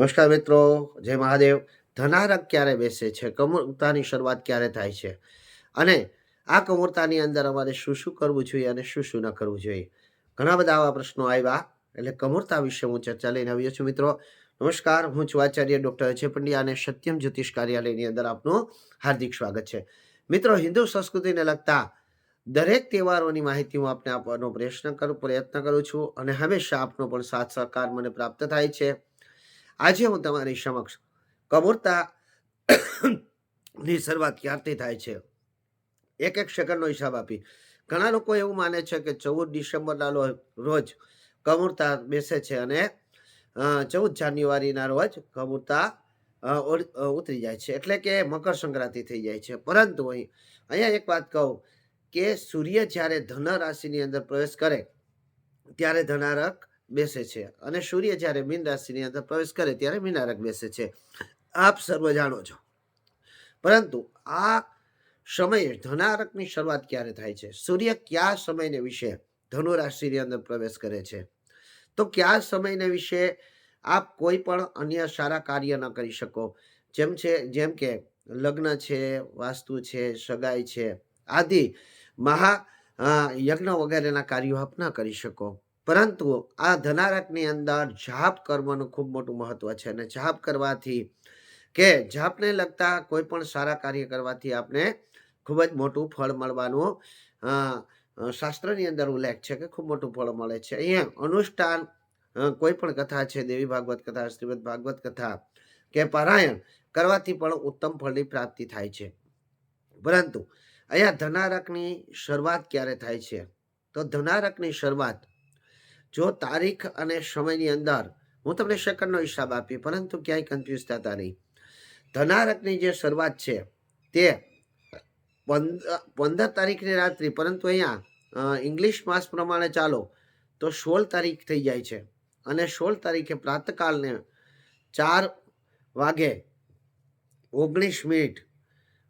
નમસ્કાર મિત્રો, જય મહાદેવ. ધનારક ક્યારે બેસે છે? કમૂરતાની શરૂઆત ક્યારે થાય છે? અને આ કમૂરતાની અંદર અમારે શું શું કરવું જોઈએ અને શું શું ન કરવું જોઈએ? ઘણા બધા આવા પ્રશ્નો આવ્યા, એટલે કમૂરતા વિશે હું ચર્ચા લઈને આવ્યો છું મિત્રો. નમસ્કાર, હું છું આચાર્ય ડૉક્ટર અજય પંડ્યા અને સત્યમ જ્યોતિષ કાર્યાલયની અંદર આપનું હાર્દિક સ્વાગત છે. મિત્રો, હિન્દુ સંસ્કૃતિને લગતા દરેક તહેવારોની માહિતી હું આપને આપવાનો પ્રયત્ન કરું પ્રયત્ન કરું છું અને હંમેશા આપનો પણ સાથ સહકાર મને પ્રાપ્ત થાય છે. આજે હું તમારી સમક્ષ કબૂરતા ની શરૂઆત ક્યારથી થાય છે? એક એક સેકન્ડનો હિસાબ આપી. ઘણા લોકો એવું માને છે કે ચૌદ ડિસેમ્બરના રોજ કમૂરતા બેસે છે અને ચૌદ જાન્યુઆરીના રોજ કમૂરતા અ, ઉતરી જાય છે. એટલે કે મકર સંક્રાંતિ થઈ જાય છે. પરંતુ અહીં અહીંયા એક વાત કહું કે સૂર્ય જ્યારે ધન રાશિની અંદર પ્રવેશ કરે ત્યારે ધનારક બેસે છે અને સૂર્ય જ્યારે મીન રાશિની અંદર પ્રવેશ કરે ત્યારે મીનારક બેસે છે. આપ સર્વ જાણો છો. પરંતુ આ સમયે ધનારકની શરૂઆત ક્યારે થાય છે? સૂર્ય કયા સમયને વિશે ધનુ રાશિની અંદર પ્રવેશ કરે છે? તો કયા સમયને વિશે આપ કોઈ પણ અન્ય સારા કાર્ય ન કરી શકો? જેમ છે, જેમ કે લગ્ન છે, વાસ્તુ છે, સગાઈ છે, આદિ મહા યજ્ઞ વગેરેના કાર્યો આપ ન કરી શકો. પરંતુ આ ધનારકની અંદર જાપ કરવાનું ખૂબ મોટું મહત્વ છે અને જાપ કરવાથી કે જાપને લગતા કોઈ પણ સારા કાર્ય કરવાથી આપણે ખૂબ જ મોટું ફળ મળવાનું શાસ્ત્રની અંદર ઉલ્લેખ છે કે ખૂબ મોટું ફળ મળે છે. અહીંયા અનુષ્ઠાન કોઈ પણ કથા છે, દેવી ભાગવત કથા, શ્રીમદ ભાગવત કથા કે પારાયણ કરવાથી પણ ઉત્તમ ફળની પ્રાપ્તિ થાય છે. પરંતુ અહીંયા ધનારકની શરૂઆત ક્યારે થાય છે? તો ધનારકની શરૂઆત જો તારીખ અને સમયની અંદર હું તમને સેકન્ડનો હિસાબ આપી પરંતુ ક્યાંય કન્ફ્યુઝ થતા નહીં. ધનારકની જે શરૂઆત છે, તે પંદર તારીખની રાત્રિ, પરંતુ અહીંયા ઇંગ્લિશ માસ પ્રમાણે ચાલો, તો સોળ તારીખ થઈ જાય છે. અને સોળ તારીખે પ્રાતકાલને ચાર વાગે ઓગણીસ મિનિટ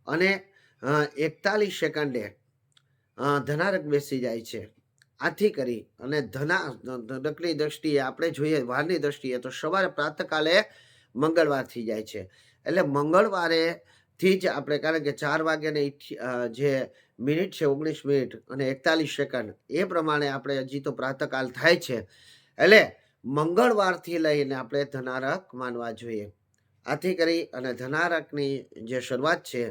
અને એકતાલીસ સેકન્ડે ધનારક બેસી જાય છે. આથી કરી અને ધના ધનકની દ્રષ્ટિએ આપણે જોઈએ વારની દ્રષ્ટિએ તો સવારે પ્રાતકાલે મંગળવાર થઈ જાય છે. એટલે મંગળવારે થી જ આપણે કારણ કે ચાર વાગ્યાને જે મિનિટ છે ઓગણીસ મિનિટ અને એકતાલીસ સેકન્ડ એ પ્રમાણે આપણે હજી તો પ્રાતકાલ થાય છે. એટલે મંગળવારથી લઈને આપણે ધનારક માનવા જોઈએ. આથી કરી અને ધનારકની જે શરૂઆત છે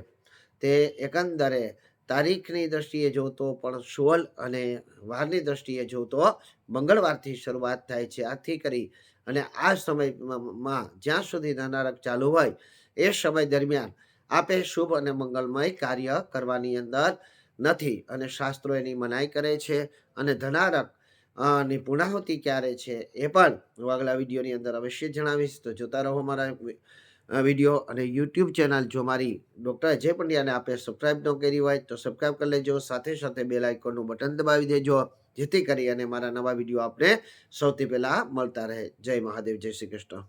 તે એકંદરે તારીખની દ્રષ્ટિએ જોતો, પણ સોળ અને વારની દ્રષ્ટિએ જોતો મંગળવારથી શરૂઆત થાય છે આથી કરી. અને આ સમયમાં જ્યાં સુધી ધનારક ચાલુ હોય, એ સમય દરમિયાન આપે શુભ અને મંગલમય કાર્ય કરવાની અંદર નથી. અને શાસ્ત્રો એની મનાઈ કરે છે અને ધનારકની પૂર્ણાહુતિ ક્યારે છે એ પણ હું આગલા વિડીયોની અંદર અવશ્ય જણાવીશ. તો જોતા રહો મારા વીડિયો અને યુટ્યુબ ચેનલ જો મારી ડૉક્ટર અજય પંડ્યાને આપે સબસ્ક્રાઈબ ન કરી હોય તો સબસ્ક્રાઈબ કરી લેજો. સાથે સાથે બેલ આઇકોનનું બટન દબાવી દેજો, જેથી કરી અને મારા નવા વીડિયો આપને સૌથી પહેલાં મળતા રહે. જય મહાદેવ, જય શ્રી કૃષ્ણ.